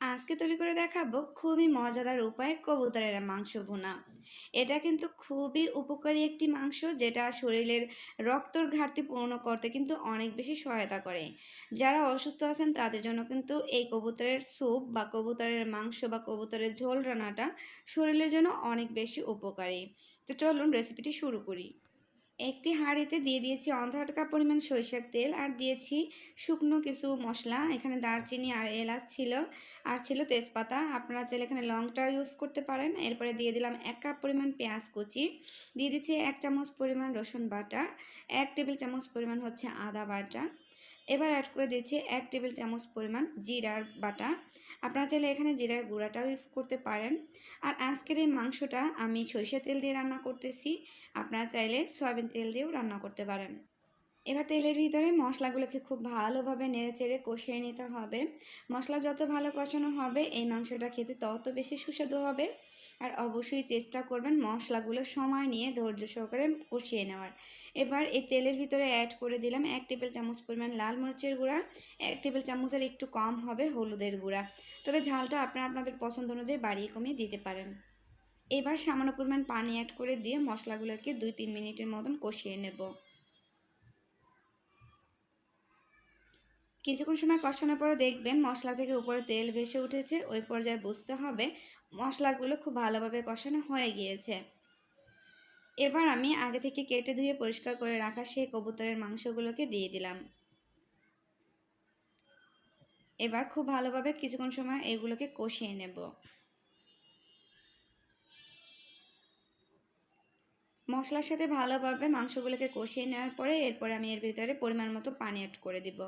আজকে তৈরি করে দেখাবো খুবই মজাদার উপায়ে কবুতরের মাংস ভুনা। এটা কিন্তু খুবই উপকারী একটি মাংস যেটা শরীরের রক্তর ঘাটতি পূর্ণ করতে কিন্তু অনেক বেশি সহায়তা করে। যারা অসুস্থ আছেন তাদের জন্য কিন্তু এই কবুতরের স্যুপ বা কবুতরের মাংস বা কবুতরের ঝোল রান্নাটা শরীরের জন্য অনেক বেশি উপকারী। তো চলুন রেসিপিটি শুরু করি। একটি হাঁড়িতে দিয়ে দিয়েছি অর্ধ টাকা পরিমাণ সরিষার তেল আর দিয়েছি শুকনো কিছু মশলা। এখানে দারচিনি আর এলাচ ছিল আর ছিল তেজপাতা। আপনারা চাইলে এখানে লংটা ইউজ করতে পারেন। এরপরে দিয়ে দিলাম এক কাপ পরিমাণ পেঁয়াজ কুচি। দিয়ে দিচ্ছি এক চামচ পরিমাণ রসুন বাটা। এক টেবিল চামচ পরিমাণ হচ্ছে আদা বাটা। এবার অ্যাড করে দিচ্ছি এক টেবিল চামচ পরিমাণ জিরার বাটা। আপনারা চাইলে এখানে জিরার গুঁড়াটাও ইউজ করতে পারেন। আর আজকের এই মাংসটা আমি সরিষা তেল দিয়ে রান্না করতেছি। আপনারা চাইলে সয়াবিন তেল দিয়েও রান্না করতে পারেন। এবার তেলের ভিতরে মশলাগুলোকে খুব ভালোভাবে নেড়ে চেড়ে কষিয়ে নিতে হবে। মশলা যত ভালো কষানো হবে, এই মাংসটা খেতে তত বেশি সুস্বাদু হবে। আর অবশ্যই চেষ্টা করবেন মশলাগুলো সময় নিয়ে ধৈর্য সহকারে কষিয়ে নেওয়ার। এবার এই তেলের ভিতরে অ্যাড করে দিলাম এক টেবিল চামচ পরিমাণ লাল মরিচের গুঁড়া, এক টেবিল চামচের একটু কম হবে হলুদের গুঁড়া। তবে ঝালটা আপনারা আপনাদের পছন্দ অনুযায়ী বাড়িয়ে কমিয়ে দিতে পারেন। এবার সামান্য পরিমাণ পানি অ্যাড করে দিয়ে মশলাগুলোকে দুই তিন মিনিটের মতন কষিয়ে নেব। কিছুক্ষণ সময় কষানোর পরে দেখবেন মশলা থেকে উপরে তেল ভেসে উঠেছে, ওই পর্যায়ে বুঝতে হবে মশলাগুলো খুব ভালোভাবে কষানো হয়ে গিয়েছে। এবার আমি আগে থেকে কেটে ধুয়ে পরিষ্কার করে রাখা সেই কবুতরের মাংসগুলোকে দিয়ে দিলাম। এবার খুব ভালোভাবে কিছুক্ষণ সময় এগুলোকে কষিয়ে নেব। মশলার সাথে ভালোভাবে মাংসগুলোকে কষিয়ে নেওয়ার পরে এরপরে আমি এর ভিতরে পরিমাণ মতো পানি অ্যাড করে দিব।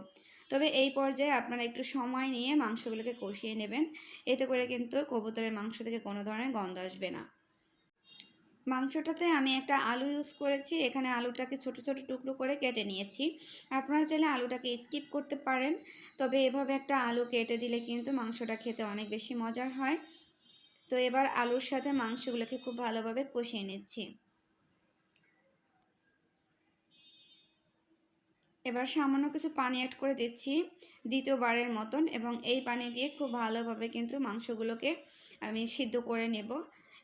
তবে এই পর্যায়ে আপনারা একটু সময় নিয়ে মাংসগুলোকে কষিয়ে নেবেন। এতে করে কিন্তু কবুতরের মাংস থেকে কোনো ধরনের গন্ধ আসবে না। মাংসটাতে আমি একটা আলু ইউজ করেছি। এখানে আলুটাকে ছোট ছোট টুকরো করে কেটে নিয়েছি। আপনারা চাইলে আলুটাকে স্কিপ করতে পারেন। তবে এভাবে একটা আলু কেটে দিলে কিন্তু মাংসটা খেতে অনেক বেশি মজার হয়। তো এবার আলুর সাথে মাংসগুলোকে খুব ভালোভাবে কষিয়ে নিচ্ছি। এবার সামান্য কিছু পানি অ্যাড করে দিচ্ছি দ্বিতীয়বারের মতন এবং এই পানি দিয়ে খুব ভালোভাবে কিন্তু মাংসগুলোকে আমি সিদ্ধ করে নেব।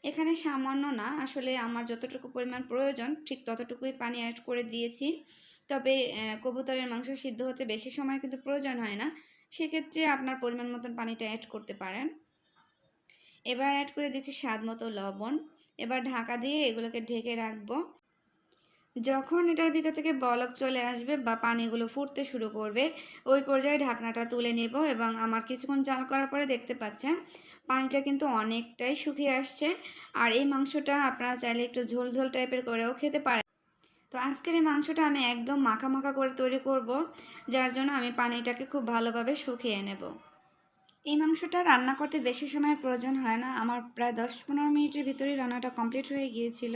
এখানে সামান্য না, আসলে আমার যতটুকু পরিমাণ প্রয়োজন ঠিক ততটুকুই পানি অ্যাড করে দিয়েছি। তবে কবুতরের মাংস সিদ্ধ হতে বেশি সময় কিন্তু প্রয়োজন হয় না, সেক্ষেত্রে আপনার পরিমাণ মতন পানিটা অ্যাড করতে পারেন। এবার অ্যাড করে দিচ্ছি স্বাদ মতো লবণ। এবার ঢাকা দিয়ে এগুলোকে ঢেকে রাখব। যখন এটার ভিতর থেকে বলক চলে আসবে বা পানিগুলো ফুটতে শুরু করবে, ওই পর্যায়ে ঢাকনাটা তুলে নেব এবং আমার কিছুক্ষণ জাল করার পরে দেখতে পাচ্ছেন পানিটা কিন্তু অনেকটাই শুকিয়ে আসছে। আর এই মাংসটা আপনারা চাইলে একটু ঝোল ঝোল টাইপের করেও খেতে পারেন। তো আজকের এই মাংসটা আমি একদম মাখা মাখা করে তৈরি করব, যার জন্য আমি পানিটাকে খুব ভালোভাবে শুকিয়ে নেব। এই মাংসটা রান্না করতে বেশি সময়ের প্রয়োজন হয় না। আমার প্রায় দশ পনেরো মিনিটের ভিতরেই রান্নাটা কমপ্লিট হয়ে গিয়েছিল।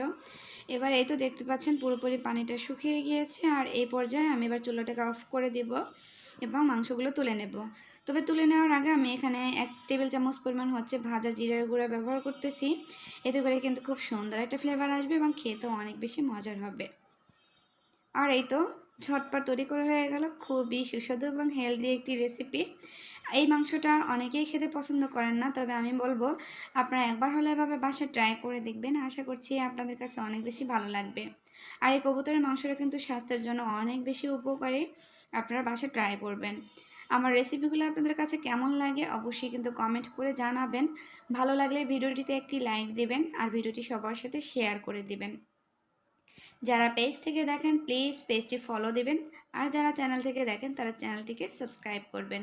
এবার এই তো দেখতে পাচ্ছেন, পুরোপুরি পানিটা শুকিয়ে গিয়েছে আর এই পর্যায়ে আমি এবার চুলাটাকে অফ করে দেব এবং মাংসগুলো তুলে নেব। তবে তুলে নেওয়ার আগে আমি এখানে এক টেবিল চামচ পরিমাণ হচ্ছে ভাজা জিরার গুঁড়া ব্যবহার করতেছি। এতে করে কিন্তু খুব সুন্দর একটা ফ্লেভার আসবে এবং খেতেও অনেক বেশি মজার হবে। আর এই তো ঝটপট তৈরি করা হয়ে গেল। খুবই সুস্বাদু এবং হেলদি একটি রেসিপি এই মাংসটা অনেকেই খেতে পছন্দ করেন না, তবে আমি বলব, আপনারা একবার হলে এভাবে বাসায় ট্রাই করে দেখবেন। আশা করছি আপনাদের কাছে অনেক বেশি ভালো লাগবে। আর এই কবুতরের মাংসটা কিন্তু স্বাস্থ্যের জন্য অনেক বেশি উপকারী। আপনারা বাসায় ট্রাই করবেন। আমার রেসিপিগুলো আপনাদের কাছে কেমন লাগে অবশ্যই কিন্তু কমেন্ট করে জানাবেন। ভালো লাগলে ভিডিওটিতে একটি লাইক দেবেন আর ভিডিওটি সবার সাথে শেয়ার করে দিবেন। যারা পেজ থেকে দেখেন প্লিজ পেজটি ফলো দেবেন। আর যারা চ্যানেল থেকে দেখেন, তারা চ্যানেলটিকে সাবস্ক্রাইব করবেন।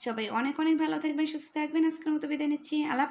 সবাই অনেক অনেক ভালো থাকবেন, সুস্থ থাকবেন। আজকের মতো বিদায় নিচ্ছি। আল্লাহ